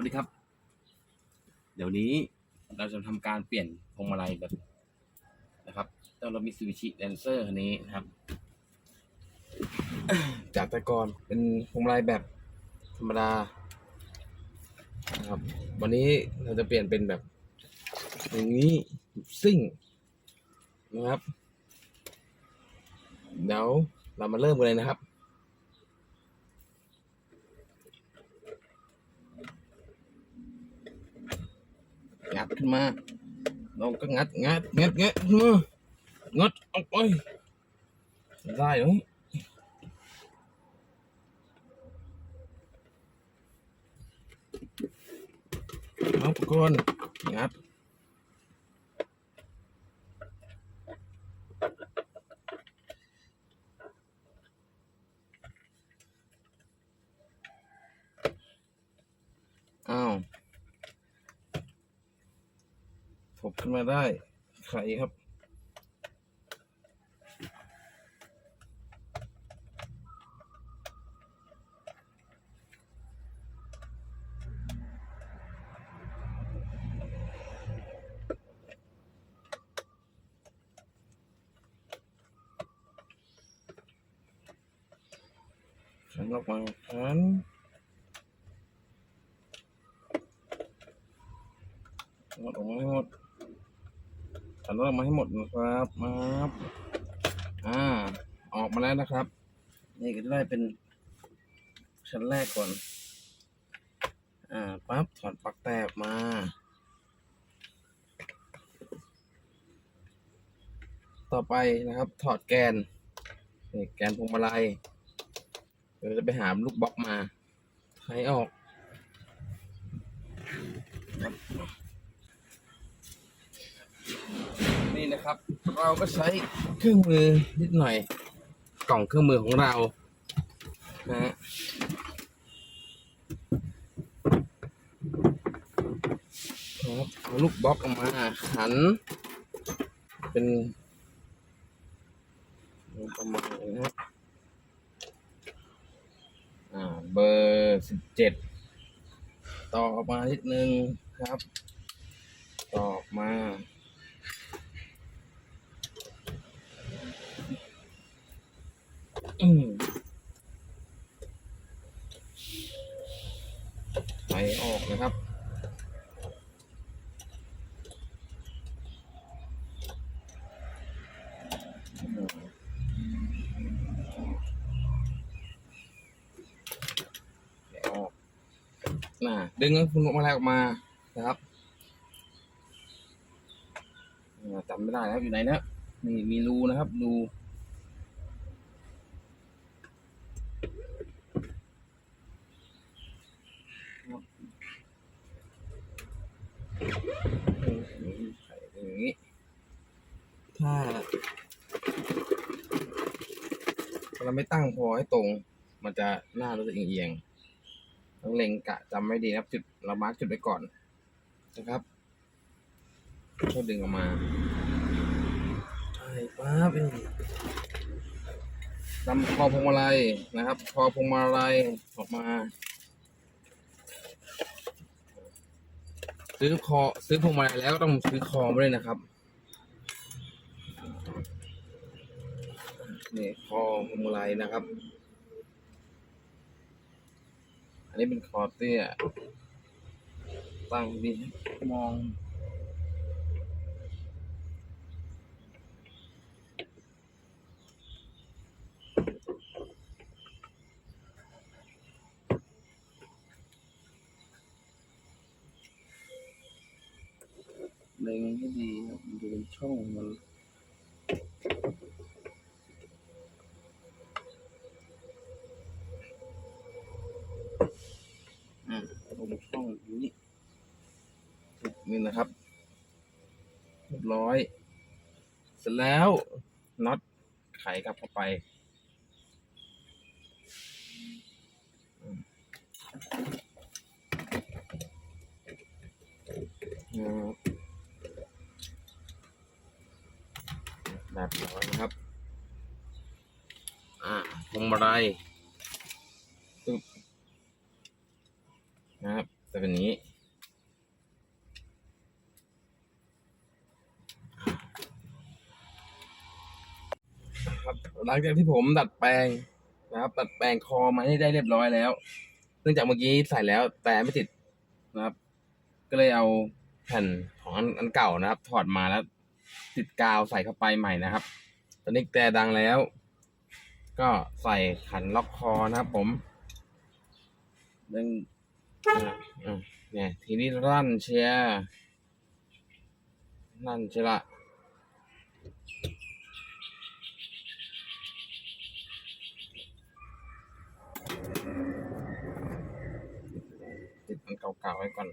วัสดีครับ เดี๋ยวนี้เราจะทำการเปลี่ยนพวงมาลัยแบบนะครับเจ้าเรามีซูบิชิแดนเซอร์คันนี้นะครับ จากแต่ก่อนเป็นพวงมาลัยแบบธรรมดานะครับ วันนี้เราจะเปลี่ยนเป็นแบบ อย่างนี้ซิ่งนะครับ เดี๋ยวเรามาเริ่มกันเลยนะครับ งัดขึ้นมาเราก็งัดงัดงัดงัดขึ้นมางัดออกไปได้เหรอเอาอุปกรณ์งัดอ้าว ถกขึ้นมาได้ ไข่ครับขันออกมาขันขันออกมาให้หมด ขันออกมาให้หมดนะครับมาครับอ่า ออกมาแล้วนะครับ นี่ก็จะได้เป็นชั้นแรกก่อน อ่าปั๊บถอดปลั๊กแตกมาต่อไปนะครับ ถอดแกนนี่แกนพวงมาลัยเดี๋ยวจะไปหาลูกบล็อกมาใช้ออก นะครับ เราก็ใช้เครื่องมือนิดหน่อย กล่องเครื่องมือของเรานะฮะเอาลูกบล็อกออกมาขัน เป็นประมาณนี้นะอ่าเบอร์สิบเจ็ดต่อออกมานิดนึงครับ ต่อออกมา อืมไหลออกนะครับไหลออกน่ะดึงคุณออกมาแล้วออกมานะครับจำไม่ได้นะครับอยู่ไหนนะนี่มีรูนะครับรูครับ ใส่อย่างนี้ ถ้าเราไม่ตั้งพอให้ตรง มันจะหน้ารู้สึกเอียงๆต้องเล็งกะจำไม่ดีนะครับ จุดเรามาร์กจุดไว้ก่อนนะครับก็ดึงออกมาใช่ปั๊บเองนำคอพวงมาลัยนะครับ คอพวงมาลัยออกมา ซื้อคอซื้อพวงมาลัยแล้วก็ต้องซื้อคอมาด้วยนะครับนี่คอพวงมาลัยนะครับ อันนี้เป็นคอเตี้ยตั้งดีมอง เล็งให้ดีครับมันจะเป็นช่องมันอ่าตรงช่องนี้นี่นะครับเรียบร้อย เสร็จแล้วน็อตไขกลับเข้าไปอืมนะครับ แบบร้อยนะครับ อ่าพวงมาลัยตึ๊บนะครับจะเป็นอย่างนี้ครับหลังจากที่ผมดัดแปลงนะครับดัดแปลงคอมาให้ได้เรียบร้อยแล้ว เนื่องจากเมื่อกี้ใส่แล้วแต่ไม่ติดนะครับ ก็เลยเอาแผ่นของอันอันเก่านะครับ ถอดมาแล้ว ติดกาวใส่เข้าไปใหม่นะครับ ตอนนี้แต่ดังแล้ว ก็ใส่ขันล็อกคอนะครับผมดึงอ่าอ่าเนี่ย ทีนี้รั่นเชียร์รั่นเชียละติดอันเก่าๆไว้ก่อน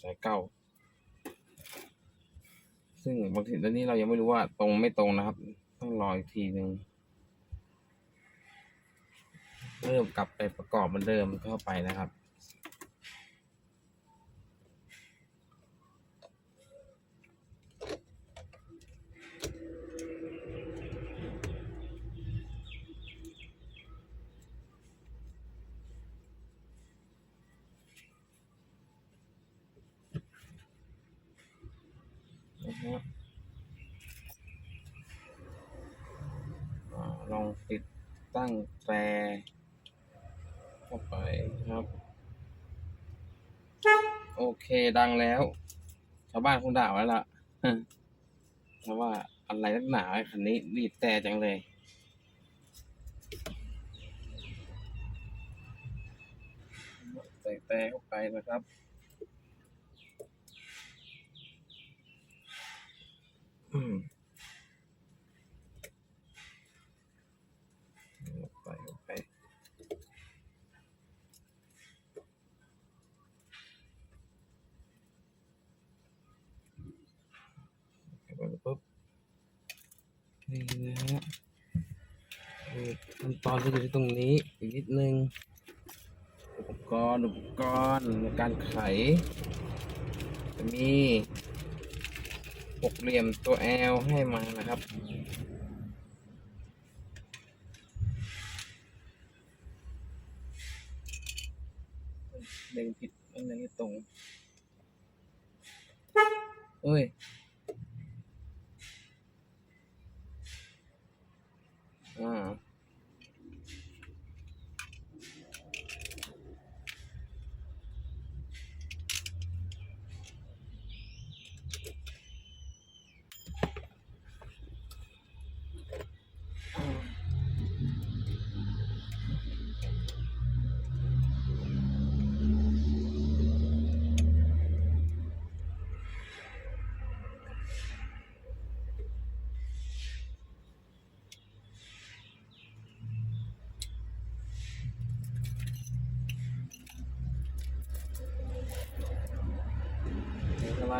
สายเก้าซึ่งบางทีตอนนี้เรายังไม่รู้ว่าตรงไม่ตรงนะครับ ต้องรออีกทีหนึ่งเริ่มกลับไปประกอบเหมือนเดิมเข้าไปนะครับ นะฮะอ่าลองติด ตั้งแตรเข้าไปครับ โอเคดังแล้ว ชาวบ้านคงด่าไว้ละเพราะว่าอะไรนักหนาไอ้คันนี้รีบแต่จังเลยใส่แต่เข้าไปนะครับอืมใส่เข้าไปเข้าไปปุ๊บนี่นะฮะเออ ขั้นตอนก็อยู่ที่ตรงนี้อีกนิดนึง อุปกรณ์อุปกรณ์ในการไข จะมีหกเหลี่ยมตัว L ให้มานะครับเล็งผิดอันไหนตรง เอ้ย อ่า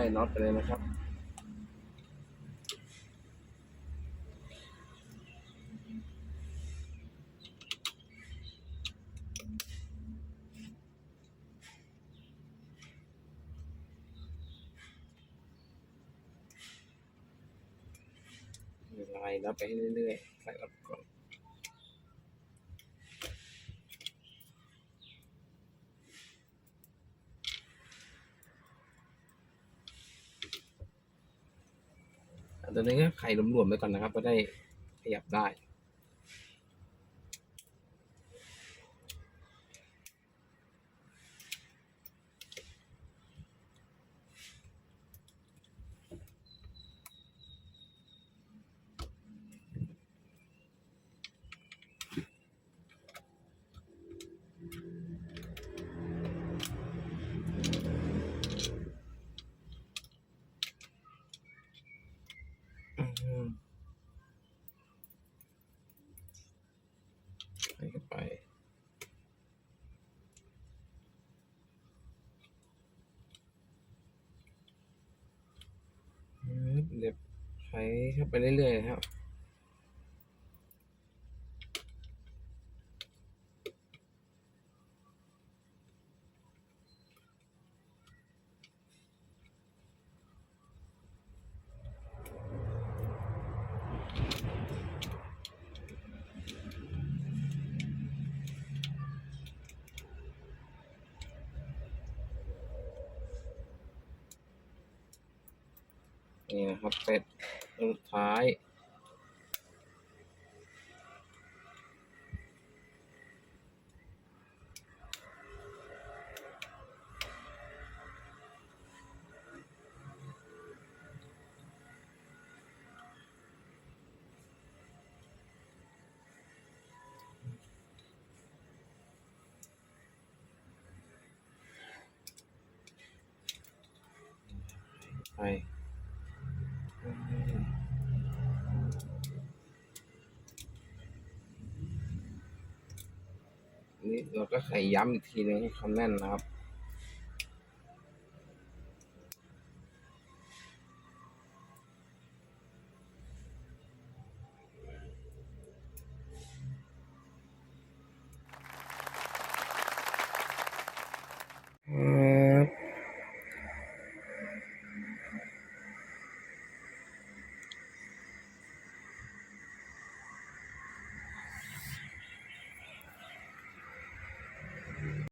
นี่ก็ไล่น็อตไปเลยนะครับไล่น็อตไปเรื่อยๆใส่น็อตก่อน ตอนนี้ก็ไข่หลวมๆไปก่อนนะครับจะได้ขยับได้ เข้าไปเรื่อยๆครับนี่นะครับเสร็จ สุดท้ายไปนี่ เราก็ไขย้ำอีกทีนึงให้เขาแน่นนะครับ